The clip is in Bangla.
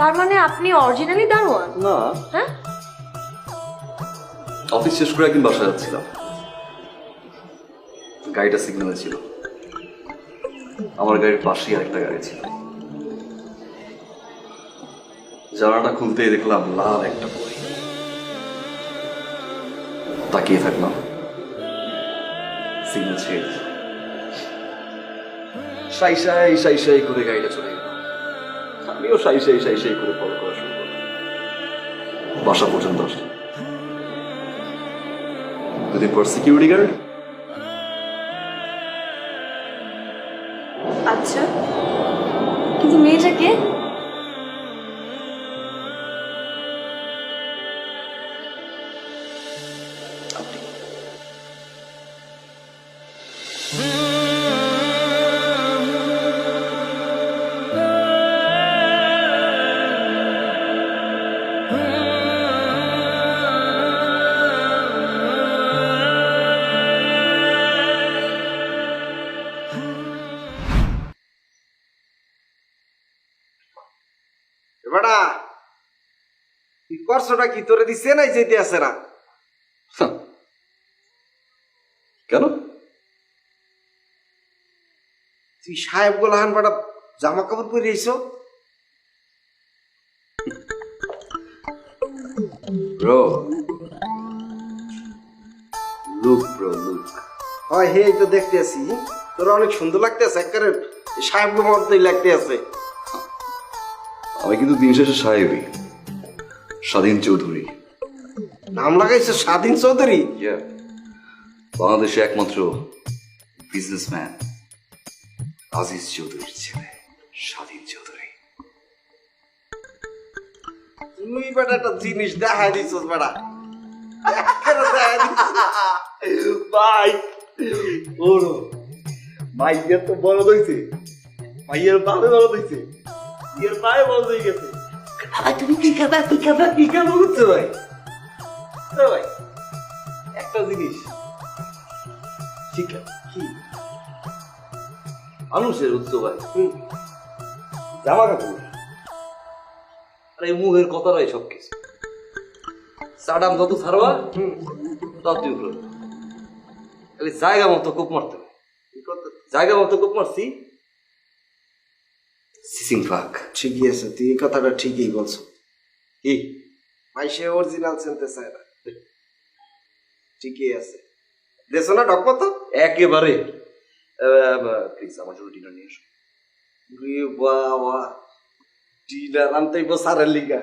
তার মানে আপনি অরিজিনালি দারোয়ান? না। হ্যাঁ? অফিস শেষ করে একদিন বাসায় যাচ্ছিলাম। গাড়িটা সিগন্যালে ছিল। আমার গাড়ির পাশেই আরেকটা গাড়ি ছিল। জানাটা খুলতেই দেখলাম লাল একটা বই। তাকিয়ে থাকলাম। সিগন্যাল ছেড়ে। সাই সাই সাই সাই করে গাড়িটা চলে আমিও সাই সাই সাই সাই করে ফলো করা শুরু করলাম। বাসা পর্যন্ত আসলাম। দুদিন পর সিকিউরিটি গার্ড আচ্ছা। কিন্তু মেয়েটাকে বেটা করছোটা কি তোরে দিছে নাই যেতে না? কেন? তুই সাহেব গোলাহান বেটা জামা কাপড় পরে এসো ব্রো। Look bro look. হয় হে তো দেখতে আছি। তোর অনেক সুন্দর লাগতে আছে একেবারে সাহেব গো মতোই লাগতে আছে। আমি কিন্তু দিন শেষে সাহেবই স্বাধীন চৌধুরী। নাম লাগাইছে স্বাধীন চৌধুরী? বাংলাদেশে একমাত্র বিজনেসম্যান আজিজ চৌধুরীর ছেলে স্বাধীন চৌধুরী। তুই বেটা একটা জিনিস দেখাই দিছস বেটা। ভাই ওরো মাইয়ের তো বড় হইছে। মাইয়ের বাপে বড় হইছে। বিয়ের পায়ে হয়ে গেছে। আর তুমি কি খাবা? কি খাবা? কি খাবা বুঝছ ভাই? তো ভাই? একটা জিনিস। ঠিক কি? মানুষের উৎস ভাই। জামা কাপড়। আর এই মুখের কথাটাই সব কিছু। সাডাম যত সারবা তত উঠল খালি জায়গা মতো কোপ মারতে জায়গা মতো কোপ মারছি সিসিং ফাক ঠিকই আছে তুই এই কথাটা ঠিকই বলছো। কি? ভাই সে অরিজিনাল চিনতে চায় না। ঠিকই আছে। দেছো না ডক তো একেবারে প্লিজ আমার জন্য ডিনার নিয়ে এসো। রে বাবা ডিনার আনতেই বসারের লিগা।